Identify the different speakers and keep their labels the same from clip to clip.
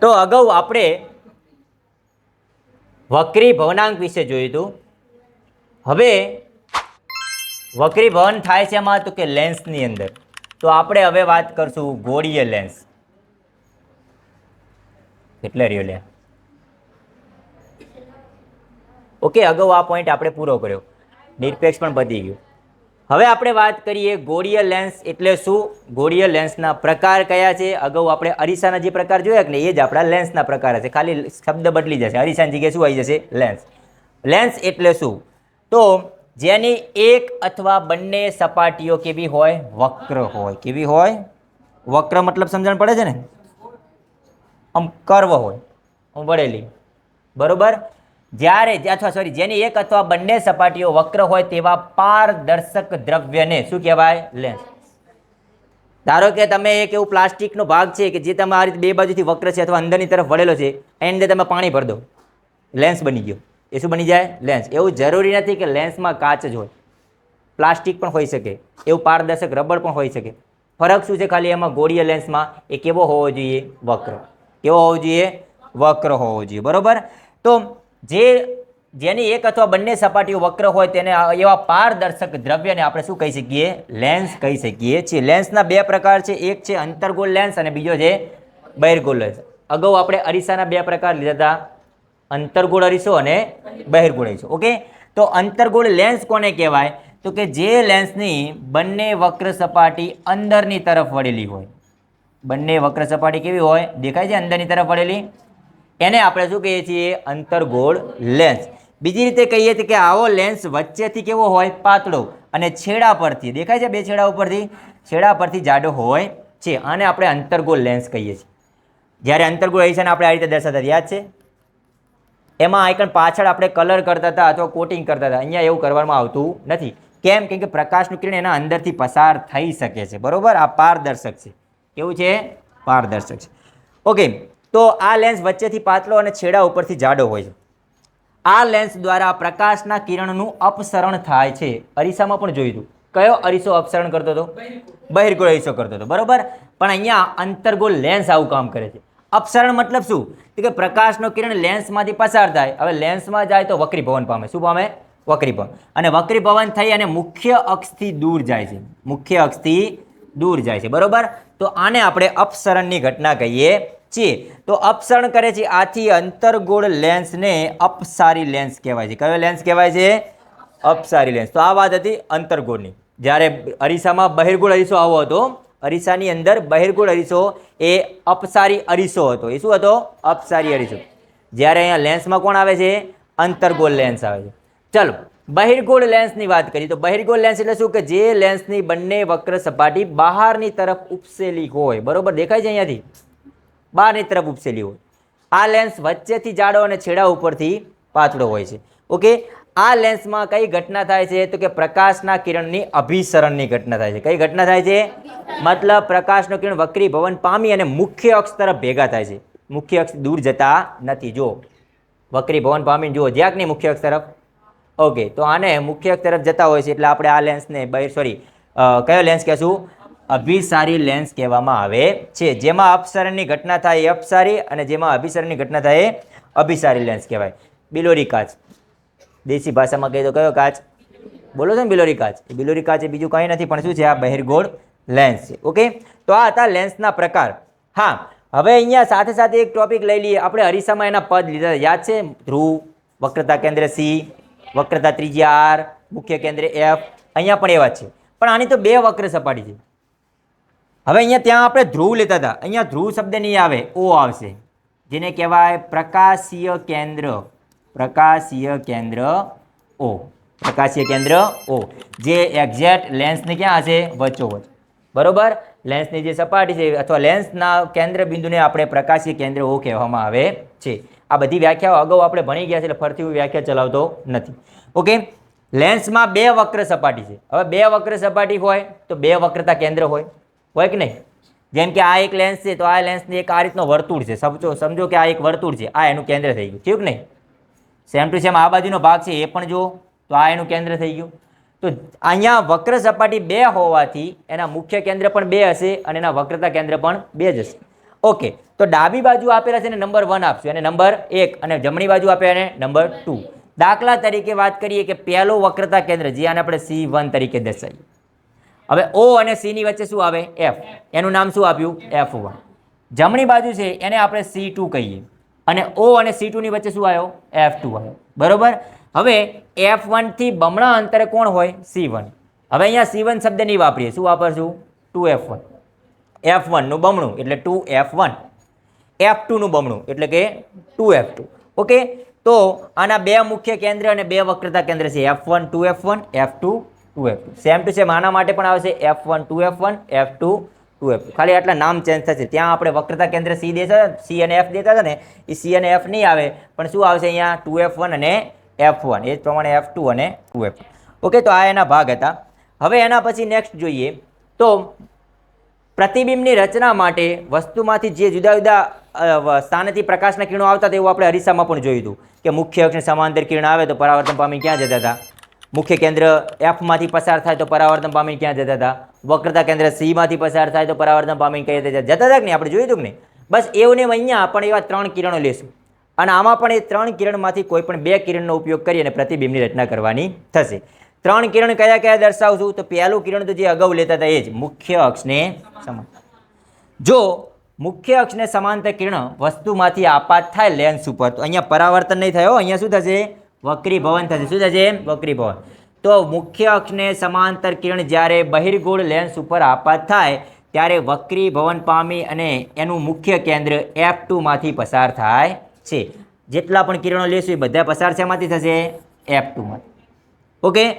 Speaker 1: તો અગાઉ આપણે વક્રી ભવનાંક વિશે જોયું હતું. હવે વક્રી ભવન થાય છે એમાં તો કે લેન્સની અંદર. તો આપણે હવે વાત કરશું ગોળીય લેન્સ. એટલે રહ્યો લે? ઓકે, અગાઉ આ પોઈન્ટ આપણે પૂરો કર્યો. નિરપેક્ષ પણ વધી ગયું. હવે આપણે વાત કરીએ ગોળીય લેન્સ એટલે શું? ગોળીય લેન્સના પ્રકાર કયા છે? અગાઉ આપણે અરીસાના જે પ્રકાર જોયા કે એ જ આપણા લેન્સના પ્રકાર હશે ખાલી શબ્દ બદલી જશે. અરીસાની જગ્યાએ શું આવી જશે? લેન્સ લેન્સ એટલે શું? તો જેની એક અથવા બંને સપાટીઓ કેવી હોય? વક્ર હોય. કેવી હોય? વક્ર મતલબ સમજણ પડે છે ને? આમ કર્વ હોય. વળેલી. બરોબર? જ્યારે અથવા સોરી જેની એક અથવા બંને સપાટીઓ વક્ર હોય તેવા પારદર્શક દ્રવ્યને શું કહેવાય? લેન્સ ધારો કે તમે એક એવું પ્લાસ્ટિકનો ભાગ છે કે જે તમે આ રીતે બે બાજુથી વક્ર છે અથવા અંદરની તરફ વળેલો છે, એની અંદર તમે પાણી ભર દો. લેન્સ બની ગયો. એ શું બની જાય? લેન્સ એવું જરૂરી નથી કે લેન્સમાં કાચ જ હોય. પ્લાસ્ટિક પણ હોઈ શકે. એવું પારદર્શક રબર પણ હોઈ શકે. ફરક શું છે ખાલી એમાં? ગોળીય લેન્સમાં એ કેવો હોવો જોઈએ? વક્ર. કેવો હોવો જોઈએ? વક્ર હોવો જોઈએ. બરોબર? તો જે જેની એક અથવા બંને સપાટીઓ વક્ર હોય તેને એવા પારદર્શક દ્રવ્યને આપણે શું કહી શકીએ? લેન્સ કહી શકીએ છીએ. લેન્સના બે પ્રકાર છે. એક છે અંતર્ગોળ લેન્સ અને બીજો છે બહિર્ગોળ લેન્સ. અગાઉ આપણે અરીસાના બે પ્રકાર લીધા હતા. અંતર્ગોળ અરીસો અને બહિર્ગોળ અરીસો. ઓકે? તો અંતર્ગોળ લેન્સ કોને કહેવાય? તો કે જે લેન્સની બંને વક્ર સપાટી અંદરની તરફ વળેલી હોય. બંને વક્ર સપાટી કેવી હોય? દેખાય છે અંદરની તરફ વળેલી? એને આપણે શું કહીએ છીએ? અંતર્ગોળ લેન્સ બીજી રીતે કહીએ છીએ કે આવો લેન્સ વચ્ચેથી કેવો હોય? પાતળો. અને છેડા પરથી. દેખાય છે બે છેડા ઉપરથી? છેડા પરથી જાડો હોય છે. આને આપણે અંતર્ગોળ લેન્સ કહીએ છીએ. જ્યારે અંતર્ગોળ અરીસાને આપણે આ રીતે દર્શાવતા યાદ છે? એમાં આઈકન પાછળ આપણે કલર કરતા હતા અથવા કોટિંગ કરતા હતા. અહીંયા એવું કરવામાં આવતું નથી. કેમ? કેમ કે પ્રકાશનું કિરણ એના અંદરથી પસાર થઈ શકે છે. બરોબર? આ પારદર્શક છે. કેવું છે? પારદર્શક છે. ઓકે તો આ લેન્સ વચ્ચેથી પાતળો અને છેડા ઉપરથી જાડો હોય છે. આ લેન્સ દ્વારા પ્રકાશના કિરણનું અપસરણ થાય છે. અરીસામાં પણ જોયું હતું. કયો અરીસો અપસરણ કરતો હતો? બહિર્ગોળ અરીસો કરતો હતો. બરાબર? પણ અહીંયા અંતર્ગોળ લેન્સ આવું કામ કરે છે. અપસરણ મતલબ શું? કે પ્રકાશનો કિરણ લેન્સમાંથી પસાર થાય. હવે લેન્સમાં જાય તો વક્રી ભવન પામે. શું પામે? વક્રી ભવન અને વક્રી ભવન થઈ અને મુખ્ય અક્ષથી દૂર જાય છે. મુખ્ય અક્ષથી દૂર જાય છે. બરાબર? તો આને આપણે અપસરણની ઘટના કહીએ. છીએ તો અપસરણ કરે છે. આથી અંતર્ગોળ લેન્સને અપસારી લેન્સ કહેવાય છે. કયો લેન્સ કહેવાય છે? અપસારી લેન્સ. તો આ વાત હતી અંતર્ગોળની. જ્યારે અરીસામાં બહિર્ગોળ અરીસો આવો હતો, અરીસાની અંદર બહિર્ગોળ અરીસો એ અપસારી અરીસો હતો. એ શું હતો? અપસારી અરીસો. જ્યારે અહીંયા લેન્સમાં કોણ આવે છે? અંતર્ગોળ લેન્સ આવે છે. ચલો, બહિર્ગોળ લેન્સની વાત કરીએ તો બહિર્ગોળ લેન્સ એટલે શું? કે જે લેન્સની બંને વક્ર સપાટી બહારની તરફ ઉપસેલી હોય. બરોબર દેખાય છે અહીંયાથી? બહારની તરફ ઉપસેલી હોય. આ લેન્સ વચ્ચેથી જાડો અને છેડા ઉપરથી પાતળો હોય છે. ઓકે આ લેન્સમાં કઈ ઘટના થાય છે? તો કે પ્રકાશના કિરણની અભિસરણની ઘટના થાય છે. કઈ ઘટના થાય છે? મતલબ પ્રકાશનું કિરણ વક્રી ભવન પામી અને મુખ્ય અક્ષ તરફ ભેગા થાય છે. મુખ્ય અક્ષ દૂર જતા નથી. જો વક્રી ભવન પામીને જુઓ. જ્યાંકની મુખ્ય અક્ષ તરફ? ઓકે તો આને મુખ્ય અક્ષ તરફ જતા હોય છે. એટલે આપણે આ લેન્સને સોરી કયો લેન્સ કહેશું? અભિસારી લેન્સ કહેવામાં આવે છે. જેમાં અપસરણની ઘટના થાય એ અપસારી અને જેમાં અભિસરણની ઘટના થાય એ અભિસારી લેન્સ કહેવાય. બિલોરી કાચ. દેશી ભાષામાં કહીએ તો કયો કાચ? બોલો છો ને બિલોરી કાચ? બિલોરી કાચ એ બીજું કંઈ નથી, પણ શું છે? આ બહિર્ગોળ લેન્સ છે. ઓકે? તો આ હતા લેન્સના પ્રકાર. હા, હવે અહીંયા સાથે સાથે એક ટોપિક લઈ લઈએ. આપણે અરીસામાં એના પદ લીધા. યાદ છે? ધ્રુવ, વક્રતા કેન્દ્ર સી, વક્રતા ત્રિજ્યા આર, મુખ્ય કેન્દ્ર એફ. અહીંયા પણ એવા છે. પણ આની તો બે વક્ર સપાટી છે. હવે અહીંયા ત્યાં આપણે ધ્રુવ લેતા હતા. અહીંયા ધ્રુવ શબ્દ નહીં આવે, ઓ આવશે. જેને કહેવાય પ્રકાશીય કેન્દ્ર. પ્રકાશીય કેન્દ્ર ઓ. પ્રકાશીય કેન્દ્ર ઓ. જે એક્ઝેક્ટ લેન્સને ક્યાં હશે? વચ્ચોવચ. બરોબર? લેન્સની જે સપાટી છે, અથવા લેન્સના કેન્દ્ર બિંદુને આપણે પ્રકાશીય કેન્દ્ર ઓ કહેવામાં આવે છે. આ બધી વ્યાખ્યાઓ અગાઉ આપણે ભણી ગયા છે, એટલે ફરતી હું વ્યાખ્યા ચલાવતો નથી. ઓકે લેન્સમાં બે વક્ર સપાટી છે. હવે બે વક્ર સપાટી હોય તો બે વક્રતા કેન્દ્ર હોય. હોય કે નહીં? જેમ કે આ એક લેન્સ છે, તો આ લેન્સની એક આ રીતનો વર્તુળ છે. સમજો સમજો કે આ એક વર્તુળ છે. આ એનું કેન્દ્ર થઈ ગયું. થયું કે નહીં? સેમ ટુ સેમ આ બાજુનો ભાગ છે, એ પણ જુઓ. તો આ એનું કેન્દ્ર થઈ ગયું. તો અહીંયા વક્ર સપાટી બે હોવાથી એના મુખ્ય કેન્દ્ર પણ બે હશે અને એના વક્રતા કેન્દ્ર પણ બે જ હશે. ઓકે, તો ડાબી બાજુ આપેલા છે ને નંબર વન આપશું. અને નંબર એક અને જમણી બાજુ આપે અને નંબર ટુ દાખલા તરીકે વાત કરીએ કે પહેલો વક્રતા કેન્દ્ર, જે આને આપણે સી વન તરીકે દર્શાવીએ હવે ઓ અને સીની વચ્ચે શું આવે? એફ એનું નામ શું આપ્યું? એફ વન જમણી બાજુ છે, એને આપણે સી ટુ કહીએ. અને ઓ અને સી ટુની વચ્ચે શું આવ્યો? એફ ટુ આવ્યો. બરાબર? હવે એફ વનથી બમણા અંતરે કોણ હોય? સી વન હવે અહીંયા સી વન શબ્દ નહીં વાપરીએ. શું વાપરશું? ટુ એફ વન એફ વનનું બમણું, એટલે ટુ એફ વન એફ ટુનું બમણું, એટલે કે ટુ એફ ટુ ઓકે તો આના બે મુખ્ય કેન્દ્ર અને બે વક્રતા કેન્દ્ર છે. F one two F one F two two F two. Same two same આના માટે પણ આવશે F one, two F one, F two two F ખાલી આટલા નામ ચેન્જ થશે. ત્યાં આપણે વક્રતા કેન્દ્ર સી દેતા સી અને એફ દેતા હતા ને, એ સી અને એફ નહીં આવે. પણ શું આવશે અહીંયા? ટુ એફ વન અને એફ વન. એ જ પ્રમાણે એફ ટુ અને ટુ એફ ઓકે તો આ એના ભાગ હતા. હવે એના પછી નેક્સ્ટ જોઈએ. તો પ્રતિબિંબની રચના માટે વસ્તુમાંથી જે જુદા જુદા સ્થાનેથી પ્રકાશના કિરણો આવતા તેવું આપણે અરીસામાં પણ જોયું હતું. કે મુખ્ય અક્ષને સમાંતર કિરણ આવે તો પરાવર્તન પામી ક્યાં જતા હતા? મુખ્ય કેન્દ્ર એફમાંથી પસાર થાય તો પરાવર્તન પામી ક્યાં જતા હતા? વક્રતા કેન્દ્ર સીમાંથી પસાર થાય તો પરાવર્તન પામી ક્યાં જતા જતા હતા કે નહીં? આપણે જોયું હતું ને બસ એવું ને અહીંયા પણ એવા ત્રણ કિરણો લેશું અને આમાં પણ એ ત્રણ કિરણમાંથી કોઈ પણ બે કિરણનો ઉપયોગ કરી અને પ્રતિબિંબની રચના કરવાની થશે. ત્રણ કિરણ કયા કયા દર્શાવશું? તો પહેલું કિરણ તો જે અગાઉ લેતા હતા એ જ. મુખ્ય અક્ષને સમાન. જો મુખ્ય અક્ષને સમાંતર કિરણ વસ્તુમાંથી આપાત થાય લેન્સ ઉપર, તો અહીંયા પરાવર્તન નહીં થયો અહીંયા શું થશે? વક્રીભવન થશે. શું થશે? વક્રીભવન તો મુખ્ય અક્ષને સમાંતર કિરણ જ્યારે બહિર્ગોળ લેન્સ ઉપર આપાત થાય, ત્યારે વક્રી ભવન પામી અને એનું મુખ્ય કેન્દ્ર એફ ટુમાંથી પસાર થાય છે. જેટલા પણ કિરણો લેશું એ બધા પસાર શેમાંથી થશે? એફ ટુમાંથી ઓકે?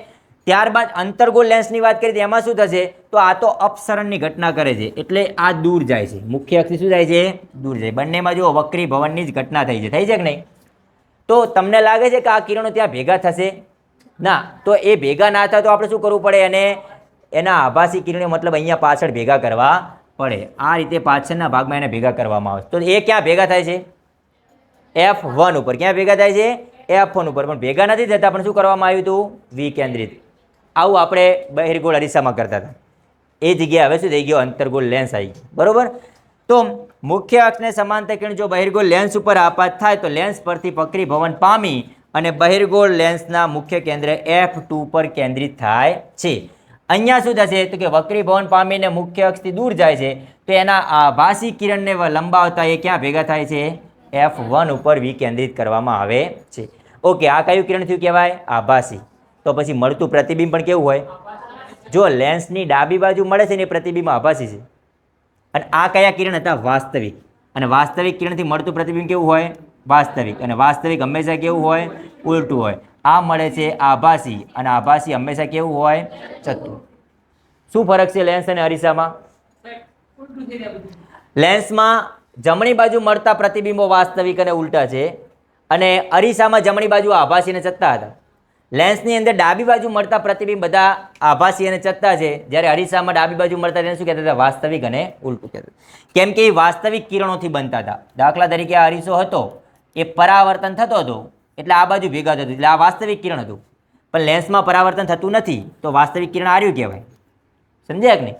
Speaker 1: ત્યારબાદ અંતર્ગોળ લેન્સની વાત કરીએ તો એમાં શું થશે? તો આ તો અપસરણની ઘટના કરે છે. એટલે આ દૂર જાય છે. મુખ્ય અક્ષથી શું જાય છે? દૂર જાય. બંનેમાં જો વક્રી ભવનની જ ઘટના થઈ છે. થઈ છે કે નહીં? તો તમને લાગે છે કે આ કિરણો ત્યાં ભેગા થશે? ના, તો એ ભેગા ના થાય તો આપણે શું કરવું પડે? અને એના આભાસી કિરણો મતલબ અહીંયા પાછળ ભેગા કરવા પડે. આ રીતે પાછળના ભાગમાં એને ભેગા કરવામાં આવે. તો એ ક્યાં ભેગા થાય છે? એફ વન ઉપર. ક્યાં ભેગા થાય છે? એફ વન ઉપર. પણ ભેગા નથી થતા, પણ શું કરવામાં આવ્યું હતું? વિકેન્દ્રિત. આવું આપણે બહિર્ગોળ અરીસામાં કરતા હતા. એ જગ્યાએ હવે શું થઈ ગયો? અંતર્ગોળ લેન્સ આવી ગયો. બરાબર? તો મુખ્ય અક્ષને સમાંતર કિરણ જો બહિર્ગોળ લેન્સ ઉપર આપાત થાય તો લેન્સ પરથી પકડી ભવન પામી અને બહિર્ગોળ લેન્સના મુખ્ય કેન્દ્ર એફ ટુ પર કેન્દ્રિત થાય છે. અહીંયા શું થશે? તો કે વક્રી ભવન પામીને મુખ્ય અક્ષથી દૂર જાય છે. તો એના આભાસી કિરણને લંબાવતા એ ક્યાં ભેગા થાય છે? એફ વન ઉપર વિકેન્દ્રિત કરવામાં આવે છે. ઓકે, આ કયું કિરણ થયું કહેવાય? આભાસી તો પછી મળતું પ્રતિબિંબ પણ કેવું હોય? જો લેન્સની ડાબી બાજુ મળે છે ને પ્રતિબિંબ આભાસી છે. અને આ કયા કિરણ હતા? વાસ્તવિક. અને વાસ્તવિક કિરણથી મળતું પ્રતિબિંબ કેવું હોય? વાસ્તવિક. અને વાસ્તવિક હંમેશા કેવું હોય? ઉલટું હોય. આ મળે છે આભાસી. અને આભાસી હંમેશા કેવું હોય? ચત્તું શું ફરક છે લેન્સ અને અરીસામાં? લેન્સમાં જમણી બાજુ મળતા પ્રતિબિંબો વાસ્તવિક અને ઉલટા છે. અને અરીસામાં જમણી બાજુ આભાસી અને ચત્તા હતા. લેન્સની અંદર ડાબી બાજુ મળતા પ્રતિબિંબ બધા આભાસી અને ચત્તા છે. જ્યારે અરીસામાં ડાબી બાજુ મળતા તેને શું કહેતા હતા? વાસ્તવિક અને ઉલટું કહેતા હતા. કેમ કે એ વાસ્તવિક કિરણોથી બનતા હતા. દાખલા તરીકે આ અરીસો હતો, એ પરાવર્તન થતો હતો, એટલે આ બાજુ ભેગા થતું, એટલે આ વાસ્તવિક કિરણ હતું. પણ લેન્સમાં પરાવર્તન થતું નથી, તો વાસ્તવિક કિરણ આર્યું કહેવાય. સમજ્યા કે નહીં?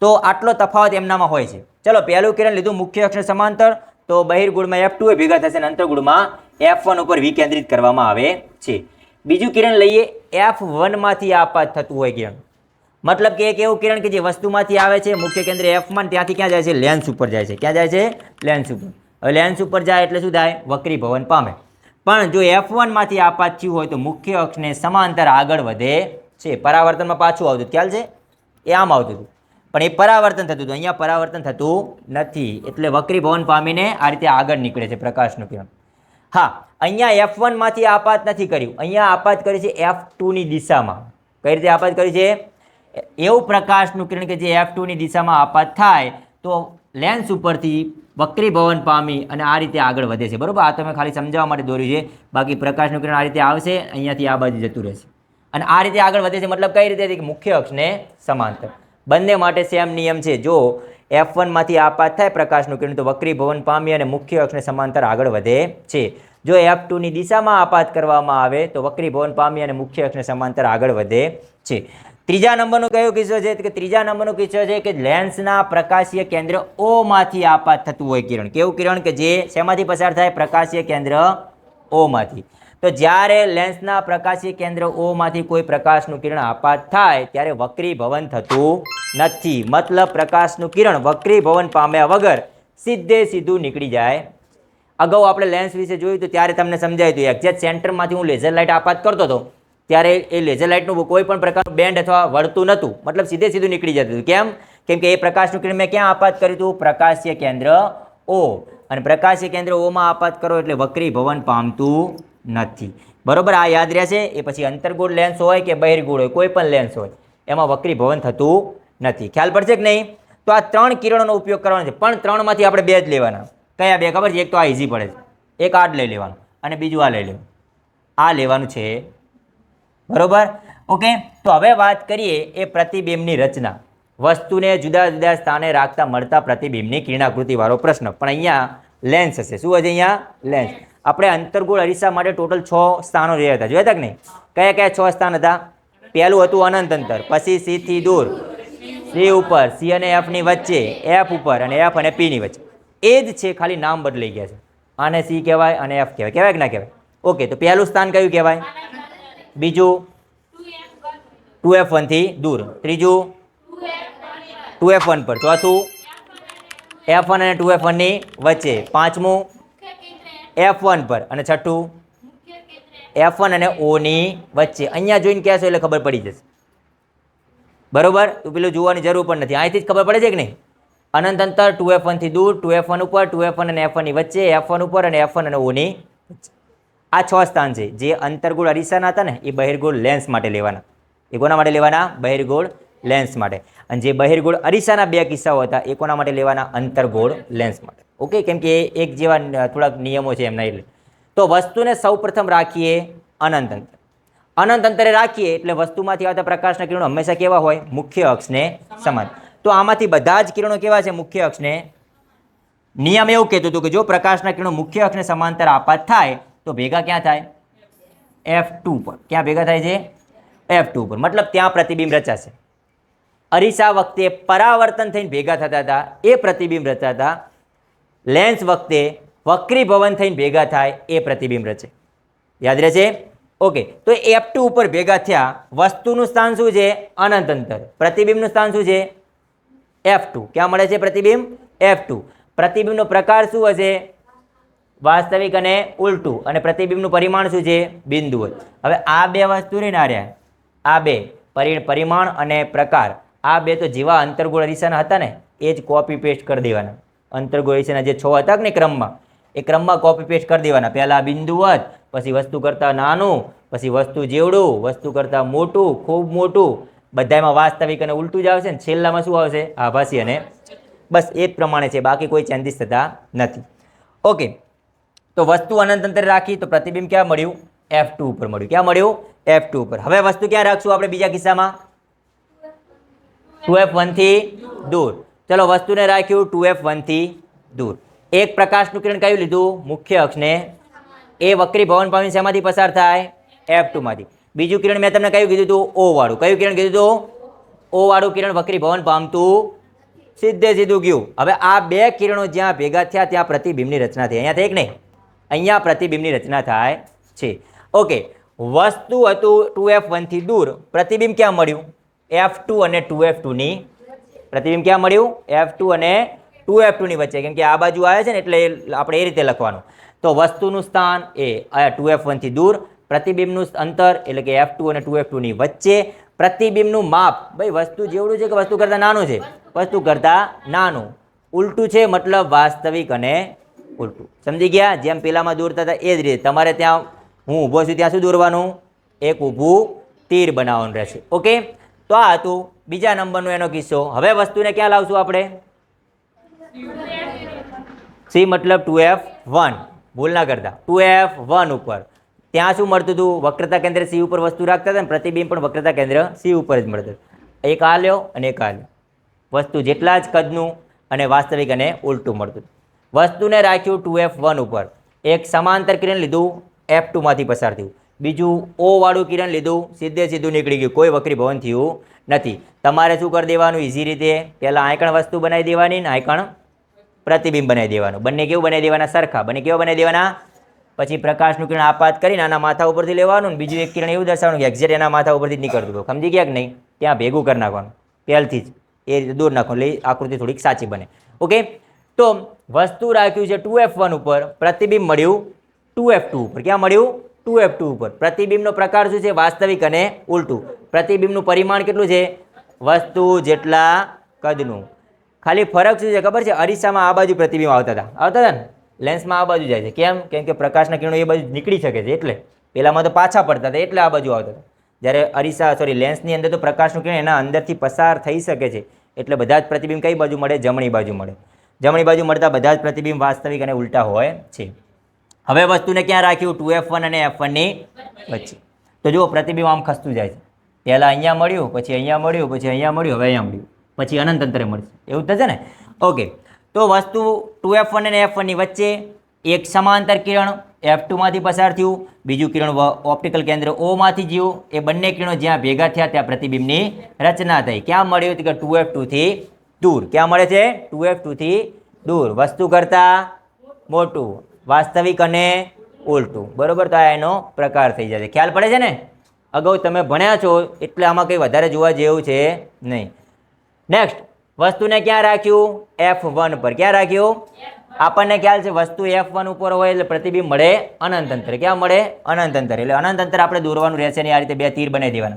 Speaker 1: તો આટલો તફાવત એમનામાં હોય છે. ચલો, પહેલું કિરણ લીધું મુખ્ય અક્ષર સમાંતર, તો બહિર્ગુણમાં એફ ટુ ભેગા થશે અને અંતર્ગુણમાં એફ વન ઉપર વિકેન્દ્રિત કરવામાં આવે છે. બીજું કિરણ લઈએ એફ વનમાંથી આપાત થતું હોય કિરણ. મતલબ કે એક એવું કિરણ કે જે વસ્તુમાંથી આવે છે, મુખ્ય કેન્દ્ર એફ વન ત્યાંથી ક્યાં જાય છે? લેન્સ ઉપર જાય છે. ક્યાં જાય છે? લેન્સ ઉપર. હવે લેન્સ ઉપર જાય એટલે શું થાય? વક્રી ભવન પામે. પણ જો એફ વનમાંથી આપાત થયું હોય તો મુખ્ય અક્ષને સમાંતર આગળ વધે છે. પરાવર્તનમાં પાછું આવતું ખ્યાલ છે? એ આમ આવતું હતું. પણ એ પરાવર્તન થતું હતું. અહીંયા પરાવર્તન થતું નથી. એટલે વક્રી ભવન પામીને આ રીતે આગળ નીકળે છે પ્રકાશનું કિરણ. હા, અહીંયા એફ વનમાંથી આપાત નથી કર્યું. અહીંયા આપાત કરી છે એફ ટુની દિશામાં. કઈ રીતે આપાત કરી છે? એવું પ્રકાશનું કિરણ કે જે એફ ટુની દિશામાં આપાત થાય, તો લેન્સ ઉપરથી વક્રી ભવન પામી અને આ રીતે આગળ વધે છે. બરાબર? આ તમે ખાલી સમજાવવા માટે દોર્યું છે. બાકી પ્રકાશનું કિરણ આ રીતે આવશે, અહીંયાથી આ બાજુ જતું રહેશે. અને આ રીતે આગળ વધે છે, મતલબ કઈ રીતે? મુખ્ય અક્ષને સમાંતર. બંને માટે સેમ નિયમ છે. જો એફ વનમાંથી આપાત થાય પ્રકાશનું કિરણ, તો વક્રી ભવન, પામી અને મુખ્ય અક્ષને સમાંતર આગળ વધે છે. જો એફ ટુની દિશામાં આપાત કરવામાં આવે, તો વક્રી ભવન, પામી અને મુખ્ય અક્ષને સમાંતર આગળ વધે છે. ત્રીજા નંબરનો કયો કિસ્સો છે? કે ત્રીજા નંબરનો કિસ્સો છે કે લેન્સના પ્રકાશીય કેન્દ્ર ઓમાંથી આપાત થતું હોય કિરણ. કેવું કિરણ? કે જે શેમાંથી પસાર થાય? પ્રકાશીય કેન્દ્ર O માંથી. તો જ્યારે લેન્સના પ્રકાશી કેન્દ્ર ઓમાંથી કોઈ પ્રકાશનું કિરણ આપાત થાય, ત્યારે વક્રીભવન થતું નથી. મતલબ પ્રકાશનું કિરણ વક્રીભવન પામ્યા વગર સીધે સીધું નીકળી જાય. અગાઉ આપણે લેન્સ વિશે જોયું તો ત્યારે તમને સમજાયું હતું, એક્ઝેક્ટ સેન્ટરમાંથી હું લેઝર લાઇટ આપાત કરતો હતો, ત્યારે એ લેઝર લાઇટનું કોઈ પણ પ્રકારનું બેન્ડ અથવા વળતું નહોતું. મતલબ સીધે સીધું નીકળી જતું હતું. કેમ? કેમ કે એ પ્રકાશનું કિરણ મેં ક્યાં આપાત કર્યું હતું? પ્રકાશીય કેન્દ્ર ઓ અને પ્રકાશીય કેન્દ્ર ઓમાં આપાત કરો એટલે વક્રી ભવન પામતું નથી. બરોબર, આ યાદ રહેશે? એ પછી અંતર્ગોળ લેન્સ હોય કે બહિર્ગોળ હોય, કોઈ પણ લેન્સ હોય, એમાં વક્રીભવન થતું નથી. ખ્યાલ પડશે કે નહીં? તો આ ત્રણ કિરણોનો ઉપયોગ કરવાનો છે. પણ ત્રણમાંથી આપણે બે જ લેવાના. કયા બે? ખબર છે? એક તો આ ઇઝી પડે છે. એક આડ લઈ લેવાનું. અને બીજું આ લઈ લેવાનું. આ લેવાનું છે. બરોબર? ઓકે? તો હવે વાત કરીએ એ પ્રતિબિંબની રચના. વસ્તુને જુદા જુદા સ્થાને રાખતા, મળતા પ્રતિબિંબની કિરણાકૃતિવાળો પ્રશ્ન. પણ અહીંયા લેન્સ હશે. શું હશે અહીંયા? લેન્સ આપણે અંતરગોળ અરીસા માટે ટોટલ છ સ્થાનો રહ્યા હતા. જોયા હતા કે નહીં? કયા કયા છ સ્થાન હતા? પહેલું હતું અનંત અંતર, પછી સી થી દૂર, સી ઉપર, સી અને એફની વચ્ચે એફ ઉપર અને એફ અને પીની વચ્ચે. એ જ છે ખાલી નામ બદલાઈ ગયા છે. આને સી કહેવાય અને એફ કહેવાય. કહેવાય કે ના કહેવાય? ઓકે, તો પહેલું સ્થાન કયું કહેવાય? બીજું? ટુ એફ વનથી દૂર. ત્રીજું? ટુ એફ વન પર. ચોથું? એફ વન અને ટુ એફ વનની વચ્ચે. પાંચમું? એફ વન પર. અને છઠ્ઠું? એફ વન અને ઓની વચ્ચે. અહીંયા જોઈને કહેશો એટલે ખબર પડી જશે. બરોબર? તો પેલું જોવાની જરૂર પણ નથી. અહીંથી જ ખબર પડે છે કે નહીં? અનંત અંતર ટુ એફ વનથી દૂર ટુ એફ વન ઉપર ટુ એફ વન અને એફ વનની વચ્ચે એફ વન ઉપર અને એફ વન અને ઓની આ છ સ્થાન છે. જે અંતર્ગોળ અરીસાના હતા ને, એ બહિર્ગોળ લેન્સ માટે લેવાના. એ કોના માટે લેવાના? બહિર્ગોળ લેન્સ માટે. અને જે બહિર્ગોળ અરીસાના બે કિસ્સાઓ હતા, એ કોના માટે લેવાના? અંતર્ગોળ લેન્સ માટે. ઓકે, કેમ કે એક જેવા થોડાક નિયમો છે એમના એટલે. તો વસ્તુને સૌપ્રથમ રાખીએ અનંત અંતર. અનંત અંતરે રાખીએ એટલે વસ્તુમાંથી આવતા પ્રકાશના કિરણો હંમેશા કેવા હોય? મુખ્ય અક્ષને સમાન. તો આમાંથી બધા જ કિરણો કેવા છે? મુખ્ય અક્ષને નિયમ એવું કહેતું હતું કે જો પ્રકાશના કિરણો મુખ્ય અક્ષને સમાંતર આપાત થાય, તો ભેગા ક્યાં થાય? એફ ટુ પર. ક્યાં ભેગા થાય છે? એફ ટુ પર. મતલબ ત્યાં પ્રતિબિંબ રચાશે. અરીસા વખતે પરાવર્તન થઈને ભેગા થતા હતા. એ પ્રતિબિંબ રચાતા લેન્સ વખતે વક્રીભવન થઈને ભેગા થાય એ પ્રતિબિંબ રચે યાદ રહેશે ઓકે, તો એફ ટુ ઉપર ભેગા થયા, વસ્તુનું સ્થાન શું છે? અનંત અંતર. પ્રતિબિંબનું સ્થાન શું છે? એફ ટુ ક્યાં મળે છે પ્રતિબિંબ? એફ ટુ પ્રતિબિંબનો પ્રકાર શું હશે? વાસ્તવિક અને ઉલટું. અને પ્રતિબિંબનું પરિમાણ શું છે? બિંદુ હવે આ બે વસ્તુ રહીને રહ્યા. આ બે, પરિ, પરિમાણ અને પ્રકાર. આ બે તો જેવા અંતર્ગોળ અરીસાના હતા ને, એ જ કોપી પેસ્ટ કરી દેવાના. અંતર્ગોળ અરીસાના જે છ હતા ને ક્રમમાં? એ ક્રમમાં કોપી પેસ્ટ કરી દેવાના. પહેલાં બિંદુવત પછી વસ્તુ કરતાં નાનું, પછી વસ્તુ જેવડું, વસ્તુ કરતાં મોટું, ખૂબ મોટું. બધામાં વાસ્તવિક અને ઉલટું જ આવશે ને? છેલ્લામાં શું આવશે? આભાસી અને બસ એ જ પ્રમાણે છે. બાકી કોઈ ચેન્જીસ થતા નથી. ઓકે તો વસ્તુ અનંત અંતરે રાખી તો પ્રતિબિંબ ક્યાં મળ્યું? એફ ટુ ઉપર મળ્યું. ક્યાં મળ્યું? એફ ટુ ઉપર. હવે વસ્તુ ક્યાં રાખશું આપણે બીજા કિસ્સામાં? ટુ એફ વનથી દૂર. ચલો, વસ્તુને રાખ્યું ટુ એફ વનથી દૂર. એક પ્રકાશનું કિરણ કયું લીધું? મુખ્ય અક્ષને. એ વક્રી ભવન પામીને શેમાંથી પસાર થાય? એફ ટુમાંથી બીજું કિરણ મેં તમને કયું કીધું હતું ઓ વાળું. કયું કિરણ કીધું હતું ઓ વાળું કિરણ વક્રી ભવન પામતું સીધે સીધું ગયું. હવે આ બે કિરણો જ્યાં ભેગા થયા, ત્યાં પ્રતિબિંબની રચના થઈ. અહીંયા થઈ કે નહીં? અહીંયા પ્રતિબિંબની રચના થાય છે. ઓકે વસ્તુ હતું ટુ એફ વનથી દૂર. પ્રતિબિંબ ક્યાં મળ્યું? એફ ટુ અને ટુ એફ ટુની પ્રતિબિંબ ક્યાં મળ્યું? એફ અને ટુ એફ ટુની વચ્ચે. કેમ કે આ બાજુ આવે છે ને, એટલે આપણે એ રીતે લખવાનું. તો વસ્તુનું સ્થાન એ ટુ એફ વનથી દૂર, પ્રતિબિંબનું અંતર, એટલે કે એફ અને ટુ એફ ટુની વચ્ચે, પ્રતિબિંબનું માપ. ભાઈ, વસ્તુ જેવડું છે કે વસ્તુ કરતાં નાનું છે? વસ્તુ કરતાં નાનું. ઉલટું છે મતલબ વાસ્તવિક અને ઉલટું. સમજી ગયા? જેમ પેલામાં દોરતા હતા એ જ રીતે. તમારે ત્યાં, હું ઊભો છું ત્યાં શું દોરવાનું? એક ઊભું તીર બનાવવાનું રહેશે. ઓકે? તો આ હતું બીજા નંબરનો એનો કિસ્સો. હવે વસ્તુને ક્યાં લાવશું આપણે? સી મતલબ ટુ એફ વન. ભૂલ ના કરતા. ટુ એફ વન ઉપર. ત્યાં શું મળતું હતું? વક્રતા કેન્દ્ર સી ઉપર વસ્તુ રાખતા હતા ને, પ્રતિબિંબ પણ વક્રતા કેન્દ્ર સી ઉપર જ મળતું એક આ લ્યો અને એક આ લ્યો. વસ્તુ જેટલા જ કદનું અને વાસ્તવિક અને ઉલટું મળતું વસ્તુને રાખ્યું ટુ એફ વન ઉપર. એક સમાંતર કિરણ લીધું, એફ ટુમાંથી પસાર થયું. બીજું ઓ વાળું કિરણ લીધું, સીધે સીધું નીકળી ગયું. કોઈ વક્રી ભવન થયું નથી. તમારે શું કરી દેવાનું? ઇઝી રીતે પહેલાં આંકણ વસ્તુ બનાવી દેવાની ને આયકણ પ્રતિબિંબ બનાવી દેવાનું. બંને કેવું બનાવી દેવાના? સરખા. બંને કેવા બનાવી દેવાના? પછી પ્રકાશનું કિરણ આપાત કરીને આના માથા ઉપરથી લેવાનું ને બીજું એક કિરણ એવું દર્શાવવાનું કે એક્ઝેક્ટ એના માથા ઉપરથી નીકળતું હતું. સમજી ગયા કે નહીં? ત્યાં ભેગું કરી નાખવાનું. પહેલથી જ. એ રીતે દૂર નાખવાનું એટલે આકૃતિ થોડીક સાચી બને. ઓકે? તો વસ્તુ રાખ્યું છે ટુ એફ વન ઉપર. પ્રતિબિંબ મળ્યું ટુ એફ ટુ ઉપર. ક્યાં મળ્યું? ટુ એફ ટુ ઉપર. પ્રતિબિંબનો પ્રકાર શું છે? વાસ્તવિક અને ઉલટું. પ્રતિબિંબનું પરિમાણ કેટલું છે? વસ્તુ જેટલા કદનું. ખાલી ફરક શું છે? ખબર છે? અરીસામાં આ બાજુ પ્રતિબિંબ આવતા હતા. આવતા હતા ને? લેન્સમાં આ બાજુ જાય છે. કેમ? કેમ કે પ્રકાશના કિરણો એ બાજુ નીકળી શકે છે. એટલે પહેલાંમાં તો પાછા પડતા હતા. એટલે આ બાજુ આવતા હતા. જ્યારે અરીસા સોરી લેન્સની અંદર તો પ્રકાશનું કિરણ એના અંદરથી પસાર થઈ શકે છે. એટલે બધા જ પ્રતિબિંબ કઈ બાજુ મળે? જમણી બાજુ મળે. જમણી બાજુ મળતા બધા જ પ્રતિબિંબ વાસ્તવિક અને ઉલટા હોય છે. હવે વસ્તુને ક્યાં રાખ્યું? ટુ એફ વન અને એફ વનની વચ્ચે. તો જુઓ, પ્રતિબિંબ આમ ખસતું જાય છે. પહેલાં અહીંયા મળ્યું, પછી અહીંયા મળ્યું, પછી અહીંયા મળ્યું, હવે અહીંયા મળ્યું. પછી અનંત અંતરે મળશે. એવું થશે ને? ઓકે. તો વસ્તુ ટુ એફ વન અને એફ વનની વચ્ચે એક સમાંતર કિરણ એફ ટુમાંથી પસાર થયું. બીજું કિરણ ઓપ્ટિકલ કેન્દ્ર ઓમાંથી જ્યું એ બંને કિરણો જ્યાં ભેગા થયા, ત્યાં પ્રતિબિંબની રચના થઈ. ક્યાં મળ્યું કે ટુ એફ ટુથી દૂર? ક્યાં મળે છે? ટુ એફ ટુથી દૂર. વસ્તુ કરતાં મોટું. વાસ્તવિક અને ઉલટું. બરાબર? તો આ એનો પ્રકાર થઈ જશે. ખ્યાલ પડે છે ને? અગાઉ તમે ભણ્યા છો, એટલે આમાં કંઈ વધારે જોવા જેવું છે નહીં. નેક્સ્ટ વસ્તુને ક્યાં રાખ્યું? એફ વન પર. ક્યાં રાખ્યું? આપણને ખ્યાલ છે વસ્તુ એફ વન ઉપર હોય એટલે પ્રતિબિંબ મળે અનંત અંતર ક્યાં મળે? અનંત અંતરે એટલે અનંત અંતર આપણે દોરવાનું રહેશે ને આ રીતે બે તીર બનાવી દેવાના.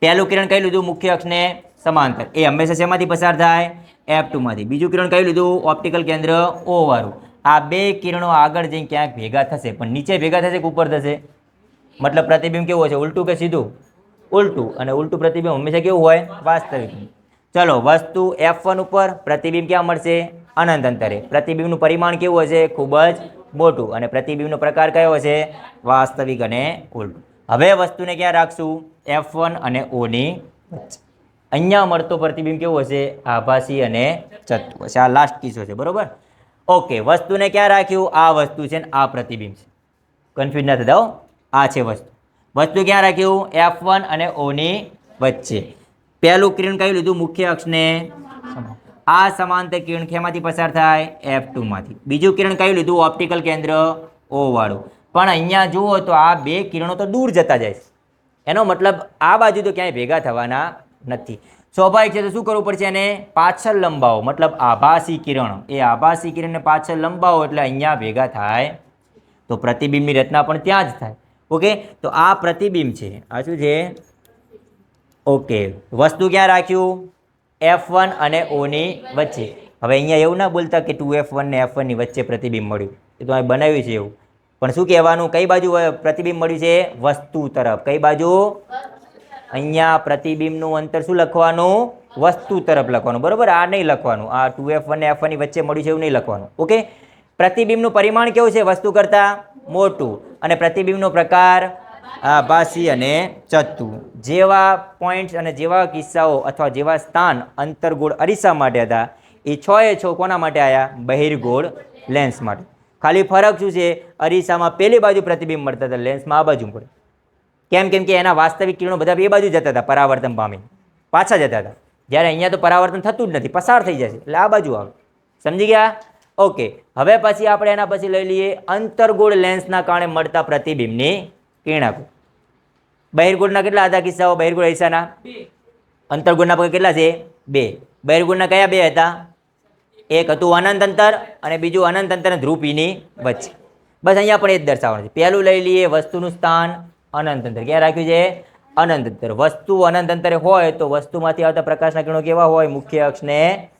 Speaker 1: પહેલું કિરણ કઈ લીધું? મુખ્ય અક્ષને સમાંતર. એ હંમેશા શેમાંથી પસાર થાય? એફ ટુમાંથી બીજું કિરણ કહી લીધું? ઓપ્ટિકલ કેન્દ્ર ઓ વાળું. આ બે કિરણો આગળ જઈને ક્યાંક ભેગા થશે, પણ નીચે ભેગા થશે કે ઉપર થશે? મતલબ પ્રતિબિંબ કેવું હશે ઉલટું કે સીધું? ઉલટું. અને ઉલટું પ્રતિબિંબ હંમેશા કેવું હોય? વાસ્તવિક ચલો, વસ્તુ એફ વન ઉપર પ્રતિબિંબ ક્યાં મળશે? અનંત અંતરે. પ્રતિબિંબનું પરિમાણ કેવું હશે? ખૂબ જ મોટું. અને પ્રતિબિંબનો પ્રકાર કયો હશે? વાસ્તવિક અને ઉલટું. હવે વસ્તુને ક્યાં રાખશું? એફ વન અને ઓની વચ્ચે. અહીંયા મળતો પ્રતિબિંબ કેવું હશે? આભાસી અને ચત્તુ હશે આ લાસ્ટ કિસ્સો છે બરોબર? ઓકે, વસ્તુને ક્યાં રાખ્યું? આ વસ્તુ છે ને આ પ્રતિબિંબ છે. કન્ફ્યુઝ ના થતા આ છે વસ્તુ. વસ્તુ ક્યાં રાખ્યું? એફ વન અને ઓની વચ્ચે. પહેલું કિરણ કયું લીધું? મુખ્ય અક્ષને. આ સમાંતર કિરણ ખેમાંથી પસાર થાય? એફ ટુમાંથી બીજું કિરણ કયું લીધું? ઓપ્ટિકલ કેન્દ્ર ઓ વાળું. પણ અહીંયા જુઓ તો આ બે કિરણો તો દૂર જતા જાય છે. એનો મતલબ આ બાજુ તો ક્યાંય ભેગા થવાના નથી. સ્વાભાવિક છે તો શું કરવું પડશે એને? પાછળ લંબાવો. મતલબ આભાસી કિરણ. એ આભાસી કિરણને પાછળ લંબાવો એટલે અહીંયા ભેગા થાય. તો પ્રતિબિંબની રચના પણ ત્યાં જ થાય. ઓકે? તો આ પ્રતિબિંબ છે. આ શું છે? ઓકે. વસ્તુ ક્યાં રાખ્યું? એફ વન અને ઓની વચ્ચે. હવે અહીંયા એવું ના બોલતા કે ટુ એફ વન ને એફ વનની વચ્ચે પ્રતિબિંબ મળ્યું. એ તો અહીં બનાવ્યું છે એવું. પણ શું કહેવાનું? કઈ બાજુ પ્રતિબિંબ મળ્યું છે? વસ્તુ તરફ. કઈ બાજુ? અહીંયા પ્રતિબિંબનું અંતર શું લખવાનું? વસ્તુ તરફ લખવાનું. બરોબર? આ નહીં લખવાનું. આ ટુ એફ વન એફ વનની વચ્ચે મળ્યું છે એવું નહીં લખવાનું. ઓકે પ્રતિબિંબનું પરિમાણ કેવું છે વસ્તુ કરતાં? મોટું. અને પ્રતિબિંબનો પ્રકાર આભાસી અને ચત્તુ જેવા પોઈન્ટ્સ અને જેવા કિસ્સાઓ અથવા જેવા સ્થાન અંતરગોળ અરીસા માટે હતા. એ છ એ છ કોના માટે આવ્યા બહિર્ગોળ લેન્સ માટે. ખાલી ફરક શું છે? અરીસામાં પેલી બાજુ પ્રતિબિંબ મળતા હતા. લેન્સમાં આ બાજુ પડે. કેમ કેમ કે એના વાસ્તવિક કિરણો બધા બે બાજુ જતા હતા પરાવર્તન પામી. પાછા જતા હતા. જ્યારે અહીંયા તો પરાવર્તન થતું જ નથી, પસાર થઈ જશે. એટલે આ બાજુ આવે. સમજી ગયા? ઓકે. હવે પછી આપણે એના પછી લઈ લઈએ અંતરગોળ લેન્સના કારણે મળતા પ્રતિબિંબની કિરણાકો. બહિર્ગોળના કેટલા હતા કિસ્સાઓ? બહિર્ગોળ હિસ્સાના? અંતરગોળના પગ કેટલા છે? બે. બહિર્ગોળના કયા બે હતા? એક હતું અનંત અંતર અને બીજું અનંત અંતર અને ધ્રુવીની વચ્ચે. બસ અહીંયા પણ એ જ દર્શાવવાનું છે. પહેલું લઈ લઈએ વસ્તુનું સ્થાન. અનંત અંતર. ક્યાં રાખ્યું છે? અનંત અંતર. વસ્તુ અનંત અંતરે હોય તો વસ્તુમાંથી આવતા પ્રકાશના કિરણો કેવા હોય? મુખ્ય અક્ષને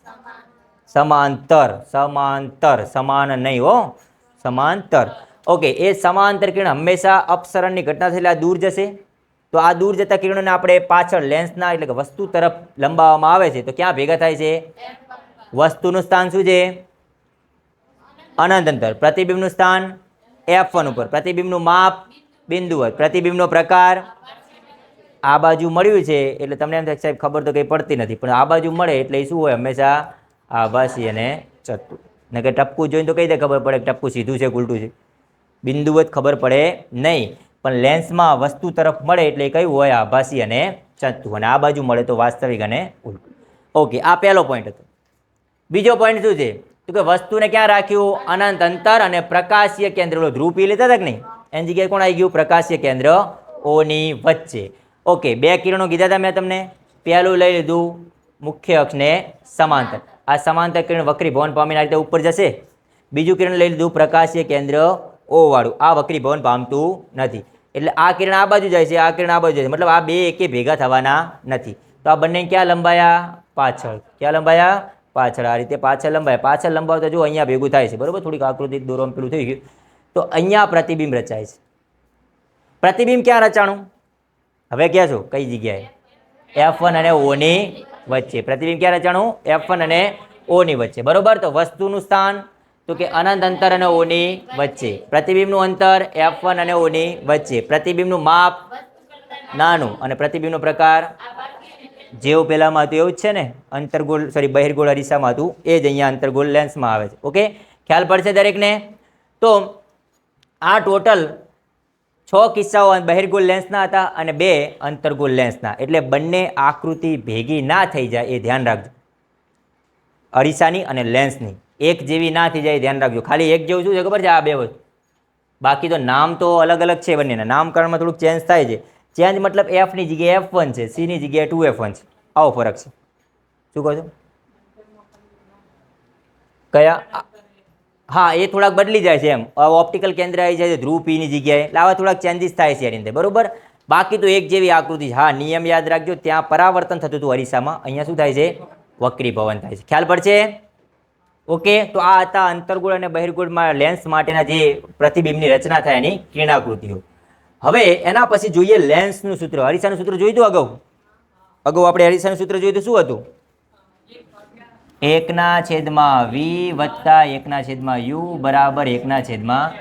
Speaker 1: સમાંતર. સમાંતર. સમાન નહીં હો. સમાંતર. ઓકે, એ સમાંતર કિરણ હંમેશા અપસરણની ઘટના થયેલી દૂર જશે. તો આ દૂર જતા કિરણોને આપણે પાછળ લેન્સના એટલે કે વસ્તુ તરફ લંબાવવામાં આવે છે. તો ક્યાં ભેગા થાય છે? વસ્તુનું સ્થાન શું છે? અનંત અંતર. પ્રતિબિંબનું સ્થાન એફ વન ઉપર. પ્રતિબિંબનું માપ બિંદુવત પ્રતિબિંબનો પ્રકાર આ બાજુ મળ્યું છે, એટલે તમને એમ થાય સાહેબ ખબર તો કંઈ પડતી નથી, પણ આ બાજુ મળે એટલે શું હોય? હંમેશા આભાસી અને ચત્તુ ને કે ટપકું જોઈને તો કઈ રીતે ખબર પડે ટપકું સીધું છે ઉલટું છે? બિંદુવત ખબર પડે નહીં. પણ લેન્સમાં વસ્તુ તરફ મળે એટલે કયું હોય? આભાસી અને ચત્તુ અને આ બાજુ મળે તો વાસ્તવિક અને ઉલટું. ઓકે આ પહેલો પોઈન્ટ હતો. બીજો પોઈન્ટ શું છે? તો કે વસ્તુને ક્યાં રાખ્યું? અનંત, અંતર અને પ્રકાશીય કેન્દ્ર ધ્રુવ પી લેતા હતા કે નહીં? એની જગ્યાએ કોણ આવી ગયું? પ્રકાશીય કેન્દ્ર ઓની વચ્ચે. ઓકે, બે કિરણો કીધા હતા મેં તમને. પહેલું લઈ લીધું મુખ્ય અક્ષને સમાંતર. આ સમાંતર કિરણ વક્રી ભવન પામીને આ રીતે ઉપર જશે. બીજું કિરણ લઈ લીધું પ્રકાશીય કેન્દ્ર ઓ વાળું. આ વક્રી ભવન પામતું નથી. એટલે આ કિરણ આ બાજુ જાય છે, આ કિરણ આ બાજુ જાય છે. મતલબ આ બે એકે ભેગા થવાના નથી. તો આ બંને ક્યાં લંબાયા? પાછળ. ક્યાં લંબાયા? પાછળ. આ રીતે પાછળ લંબાય. પાછળ લંબાવતા જો અહીંયા ભેગું થાય છે. બરોબર? થોડીક આકૃતિ દોરવામાં પેલું થઈ ગયું. તો અહીંયા પ્રતિબિંબ રચાય છે. પ્રતિબિંબ ક્યાં રચાણું? હવે ક્યાં છો? કઈ જગ્યાએ? એફ વન અને ઓની વચ્ચે. પ્રતિબિંબ ક્યાં રચાણું? એફ વન અને ઓની વચ્ચે. બરોબર? તો વસ્તુનું સ્થાન તો કે અનંત અંતર અને ઓની વચ્ચે. પ્રતિબિંબનું અંતર એફ વન અને ઓની વચ્ચે. પ્રતિબિંબનું માપ નાનું અને પ્રતિબિંબનો પ્રકાર જેવું પહેલામાં હતું એવું જ છે ને? અંતરગોળ સોરી બહિર્ગોળ અરીસામાં હતું. એ જ અહીંયા અંતરગોળ લેન્સમાં આવે છે. ઓકે ખ્યાલ પડશે દરેકને? તો આ ટોટલ છ કિસ્સાઓ બહિર્ગોળ લેન્સના હતા અને બે અંતર્ગોળ લેન્સના. એટલે બંને આકૃતિ ભેગી ના થઈ જાય એ ધ્યાન રાખજો. અરીસાની અને લેન્સની. એક જેવી ના થઈ જાય ધ્યાન રાખજો. ખાલી એક જેવું શું છે ખબર છે? આ બે વસ્તુ. બાકી તો નામ તો અલગ અલગ છે બંનેના. નામકરણમાં થોડુંક ચેન્જ થાય છે. ચેન્જ મતલબ એફની જગ્યાએ એફ વન છે. સીની જગ્યાએ ટુ એફ વન છે. આવો ફરક છે. શું કહો છો? કયા? હા, એ થોડાક બદલી જાય છે એમ. ઓપ્ટિકલ કેન્દ્ર આવી જાય છે, ધ્રુવ પીની જગ્યાએ. એટલે આવા થોડાક ચેન્જીસ થાય છે એની અંદર, બરોબર? બાકી તો એક જેવી આકૃતિ હા, નિયમ યાદ રાખજો, ત્યાં પરાવર્તન થતું હતું અરીસામાં. અહીંયા શું થાય છે? વક્રી ભવન થાય છે. ખ્યાલ પડશે? ઓકે, તો આ હતા અંતર્ગોળ અને બહિર્ગોળમાં લેન્સ માટેના જે પ્રતિબિંબની રચના થાય એની કિરણાકૃતિઓ. હવે એના પછી જોઈએ લેન્સનું સૂત્ર. અરીસાનું સૂત્ર જોઈ હતું અગાઉ. અગાઉ આપણે અરીસાનું સૂત્ર જોયું તો શું હતું? એકના છેદમાં વી વત્તા એકના છેદમાં યુ બરાબર એકના છેદમાં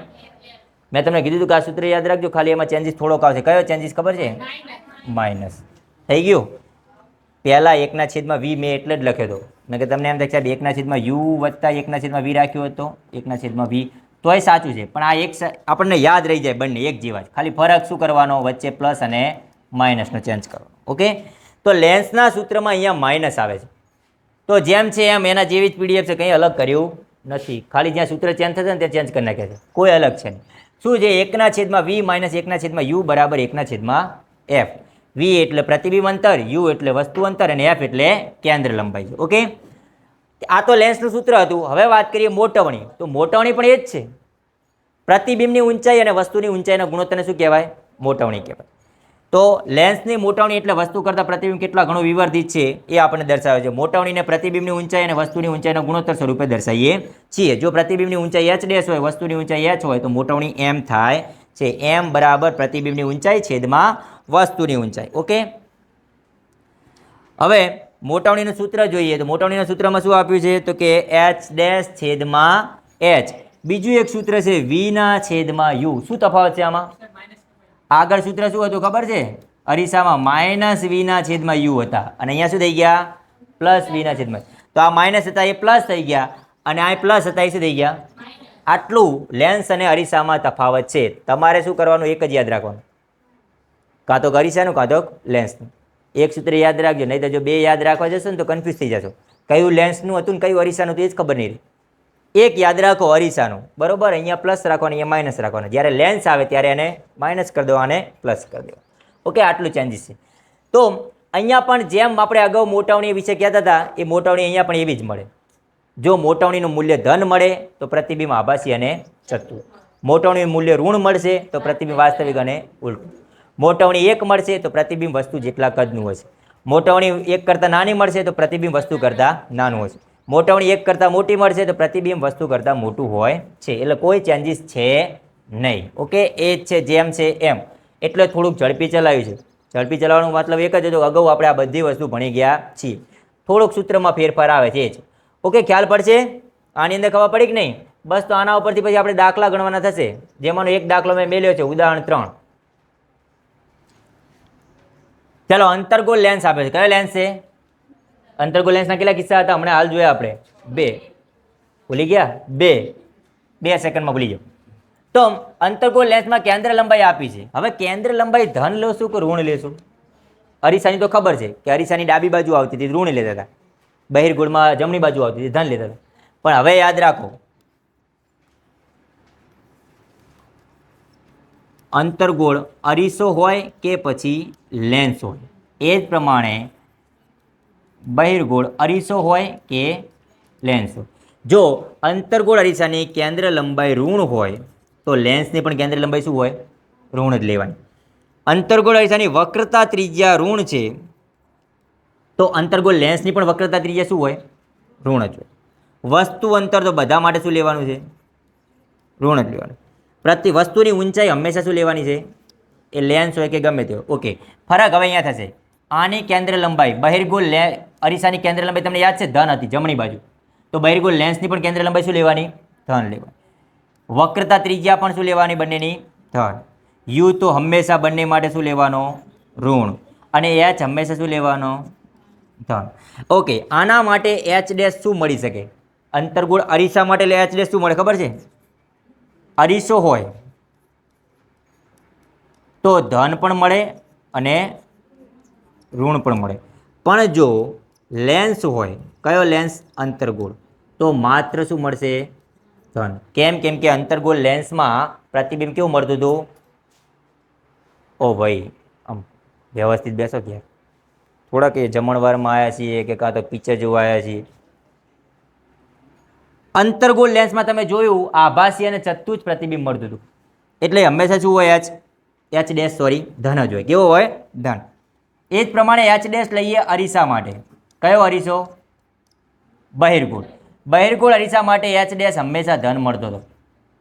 Speaker 1: મેં તમને કીધું હતું કે આ સૂત્ર યાદ રાખજો, ખાલી એમાં ચેન્જીસ થોડોક આવશે. કયો ચેન્જીસ ખબર છે? માઇનસ થઈ ગયું? પહેલાં એકના છેદમાં વી મેં એટલે જ લખ્યો હતો મેં કે તમને એમ થાય સાહેબ એકના છેદમાં યુ વત્તા એકના છેદમાં વી રાખ્યો હતો એકના છેદમાં વી તોય સાચું છે, પણ આ એક આપણને યાદ રહી જાય બંને એક જેવા જ. ખાલી ફરક શું કરવાનો? વચ્ચે પ્લસ અને માઇનસનો ચેન્જ કરવાનો. ઓકે તો લેન્સના સૂત્રમાં અહીંયા માઇનસ આવે છે. તો જેમ છે એમ એના જેવી જ પીડીએફ છે, કંઈ અલગ કર્યું નથી. ખાલી જ્યાં સૂત્ર ચેન્જ થશે ને ત્યાં ચેન્જ કરી નાખ્યા છે. કોઈ અલગ છે નહીં. શું છે? એકના છેદમાં વી માઇનસ એકના છેદમાં યુ બરાબર એકના છેદમાં એફ વી એટલે પ્રતિબિંબ અંતર યુ એટલે વસ્તુ અંતર અને એફ એટલે કેન્દ્ર લંબાઈ છે. ઓકે? આ તો લેન્સનું સૂત્ર હતું. હવે વાત કરીએ મોટવણી. તો મોટવણી પણ એ જ છે. પ્રતિબિંબની ઊંચાઈ અને વસ્તુની ઊંચાઈના ગુણોત્તરને શું કહેવાય? મોટવણી કહેવાય. તો લેન્સની મોટવણી એટલે વસ્તુ કરતાં પ્રતિબિંબ કેટલા ઘણું વિવર્ધિત છે એ આપણને દર્શાવે છે. મોટવણીને પ્રતિબિંબની ઊંચાઈ અને વસ્તુની ઊંચાઈના ગુણોત્તર સ્વરૂપે દર્શાવીએ છીએ. જો પ્રતિબિંબની ઊંચાઈ એચ ડેશ હોય, વસ્તુની ઊંચાઈ એચ હોય, તો મોટવણી એમ થાય છે. એમ બરાબર પ્રતિબિંબની ઊંચાઈ છેદમાં વસ્તુની ઊંચાઈ. ઓકે? હવે મોટવણીનું સૂત્ર જોઈએ. તો મોટવણીના સૂત્રમાં શું આપ્યું છે? તો કે એચ ડેશ છેદમાં એચ બીજું એક સૂત્ર છે વીના છેદમાં યુ શું તફાવત છે આમાં? આગળ સૂત્ર શું હતું ખબર છે? અરીસામાં માઇનસ વીના છેદમાં યુ હતા. અને અહીંયા શું થઈ ગયા? પ્લસ વીના છેદમાં. તો આ માઇનસ હતા, એ પ્લસ થઈ ગયા. અને આ પ્લસ હતા, એ શું થઈ ગયા? આટલું લેન્સ અને અરીસામાં તફાવત છે. તમારે શું કરવાનું? એક જ યાદ રાખવાનું. કાં તો અરીસાનું, કાં તો લેન્સનું એક સૂત્ર યાદ રાખજો. નહીં તો જો બે યાદ રાખવા જશો ને તો કન્ફ્યુઝ થઈ જશો. કયું લેન્સનું હતું ને કયું અરીસાનું હતું એ જ ખબર નહીં રહે. એક યાદ રાખો અરીસાનું. બરાબર? અહીંયા પ્લસ રાખવાનું, અહીંયા માઇનસ રાખવાનું. જ્યારે લેન્સ આવે ત્યારે એને માઇનસ કરી દો અને પ્લસ કરી દો. ઓકે આટલું ચેન્જીસ છે. તો અહીંયા પણ જેમ આપણે અગાઉ મોટાવણી વિશે કહેતા હતા, એ મોટાવણી અહીંયા પણ એવી જ મળે. જો મોટાવણીનું મૂલ્ય ધન મળે, તો પ્રતિબિંબ આભાસી અને ચતું મોટાવણીનું મૂલ્ય ઋણ મળશે, તો પ્રતિબિંબ વાસ્તવિક અને ઉલટું. મોટાવણી એક મળશે, તો પ્રતિબિંબ વસ્તુ જેટલા કદનું હશે. મોટાવણી એક કરતાં નાની મળશે, તો પ્રતિબિંબ વસ્તુ કરતાં નાનું હશે. મોટાવણી એક કરતાં મોટી મળશે તો પ્રતિબિંબ વસ્તુ કરતાં મોટું હોય છે. એટલે કોઈ ચેન્જીસ છે નહીં. ઓકે? એ જ છે, જેમ છે, એમ. એટલે થોડુંક ઝડપી ચલાવ્યું છે. ઝડપી ચલાવવાનો મતલબ એક જ હતો અગાઉ આપણે આ બધી વસ્તુ ભણી ગયા છીએ. થોડુંક સૂત્રમાં ફેરફાર આવે છે એ જ. ઓકે, ખ્યાલ પડશે? આની અંદર ખબર પડી કે નહીં? બસ તો આના ઉપરથી પછી આપણે દાખલા ગણવાના થશે. જેમાંનો એક દાખલો મેં મેલ્યો છે, ઉદાહરણ ત્રણ. ચાલો અંતર્ગોળ લેન્સ આપે છે. કયો લેન્સ છે? અંતર્ગોળ લેન્સના કેટલા કિસ્સા હતા? હમણાં હાલ જોયા આપણે. બે. ભૂલી ગયા? બે. બે સેકન્ડમાં ભૂલી જાઓ તો અંતર્ગોળ લેન્સમાં કેન્દ્ર લંબાઈ આપી છે. હવે કેન્દ્ર લંબાઈ ધન લેશું કે ઋણ લેશું? અરીસાની તો ખબર છે કે અરીસાની ડાબી બાજુ આવતી હતી, ઋણ લેતા હતા. બહિર્ગોળમાં જમણી બાજુ આવતી હતી, ધન લેતા હતા. પણ હવે યાદ રાખો. અંતરગોળ અરીસો હોય કે પછી લેન્સ હોય? એ જ પ્રમાણે બહિર્ગોળ અરીસો હોય કે લેન્સ. જો અંતર્ગોળ અરીસાની કેન્દ્ર લંબાઈ ઋણ હોય, તો લેન્સની પણ કેન્દ્ર લંબાઈ શું હોય? ઋણ જ લેવાની. અંતર્ગોળ અરીસાની વક્રતા ત્રિજ્યા ઋણ છે, તો અંતર્ગોળ લેન્સની પણ વક્રતા ત્રિજ્યા શું હોય? ઋણ જ હોય. વસ્તુ અંતર તો બધા માટે શું લેવાનું છે? ઋણ જ લેવાનું. પ્રતિ વસ્તુની ઊંચાઈ હંમેશા શું લેવાની છે? એ લેન્સ હોય કે ગમે તે ઓકે, ફરક હવે અહીંયા થશે. આની કેન્દ્ર લંબાઈ, બહિર્ગોળ લે, અરીસાની કેન્દ્ર લંબાઈ તમને યાદ છે? ધન હતી, જમણી બાજુ. તો બહિર્ગોળ લેન્સની પણ કેન્દ્ર લંબાઈ શું લેવાની? ધન લેવાની. વક્રતા ત્રિજ્યા પણ શું લેવાની બંનેની? ધન. યુ તો હંમેશા બંને માટે શું લેવાનો? ઋણ. અને એચ હંમેશા શું લેવાનો? ધન. ઓકે, આના માટે એચ ડેશ શું મળી શકે? અંતરગોળ અરીસા માટે એચ ડેશ શું મળે, ખબર છે? અરીસો હોય. તો ધન પણ મળે અને ઋણ પણ મળે. પણ જો લેન્સ હોય, કયો લેન્સ અંતરગોળ. તો માત્ર શું મળશે? ધન. કેમ કેમ કે અંતરગોળ લેન્સમાં પ્રતિબિંબ કેવું મળતું હતું? ઓ ભાઈ, આમ વ્યવસ્થિત બેસો ક્યાં થોડાક એ જમણવારમાં આવ્યા છીએ કે કાં તો પિક્ચર જોવા આવ્યા છીએ. અંતરગોળ લેન્સમાં તમે જોયું, આભાસી અને ચત્તુ જ પ્રતિબિંબ મળતું હતું. એટલે હંમેશા શું હોય, એચ? એચ ડેશ સોરી ધન જ હોય. કેવો હોય? ધન. એ જ પ્રમાણે એચ ડેશ લઈએ અરીસા માટે. કયો અરીસો? બહિર્ગોળ. બહિર્ગોળ અરીસા માટે એચ ડેશ હંમેશા ધન મળતો હતો.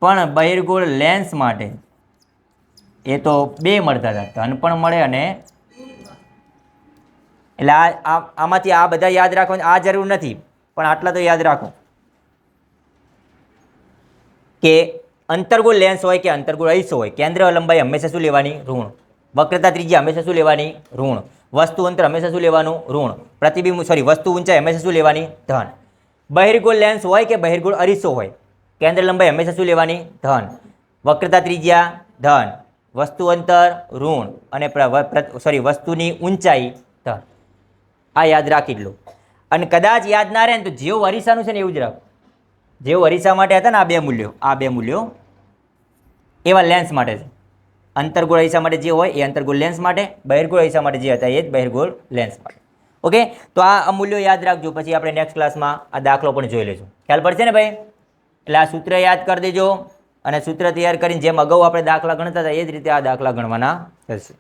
Speaker 1: પણ બહિર્ગોળ લેન્સ માટે એ તો બે મળતા હતા. ધન પણ મળે અને એટલે આ આમાંથી આ બધા યાદ રાખવાની આ જરૂર નથી, પણ આટલા તો યાદ રાખો. કે અંતરગુળ લેન્સ હોય કે અંતરગુળ અરીસો હોય, કેન્દ્ર લંબાઈ હંમેશા શું લેવાની? ઋણ. વક્રતા ત્રિજ્યા હંમેશા શું લેવાની? ઋણ. વસ્તુ અંતર હંમેશા શું લેવાનું? ઋણ. પ્રતિબિંબ સોરી વસ્તુ ઊંચાઈ હંમેશા શું લેવાની? ધન. બહિર્ગોળ લેન્સ હોય કે બહિર્ગોળ અરીસો હોય? કેન્દ્ર લંબાઈ હંમેશા શું લેવાની? ધન. વક્રતા ત્રિજ્યા, ધન. વસ્તુ અંતર, ઋણ. અને સોરી વસ્તુની ઊંચાઈ, ધન. આ યાદ રાખી લો. અને કદાચ યાદ ના રહે ને તો જેવું અરીસાનું છે ને એવું જ રાખ. જેવું અરીસા માટે હતા ને આ બે મૂલ્યો, આ બે મૂલ્યો, એવા લેન્સ માટે છે. અંતરગોળ અરીસા માટે જે હોય એ અંતરગોળ લેન્સ માટે, બહિર્ગોળ અરીસા માટે જે હતા એ જ બહિર્ગોળ લેન્સ માટે. ઓકે તો આ આ મૂલ્યો યાદ રાખજો. પછી આપણે નેક્સ્ટ ક્લાસમાં આ દાખલો પણ જોઈ લઈશું. ખ્યાલ પડશે ને ભાઈ? એટલે આ સૂત્ર યાદ કરી દેજો અને સૂત્ર તૈયાર કરીને જેમ અગાઉ આપણે દાખલા ગણતા હતા એ જ રીતે આ દાખલા ગણવાના થશે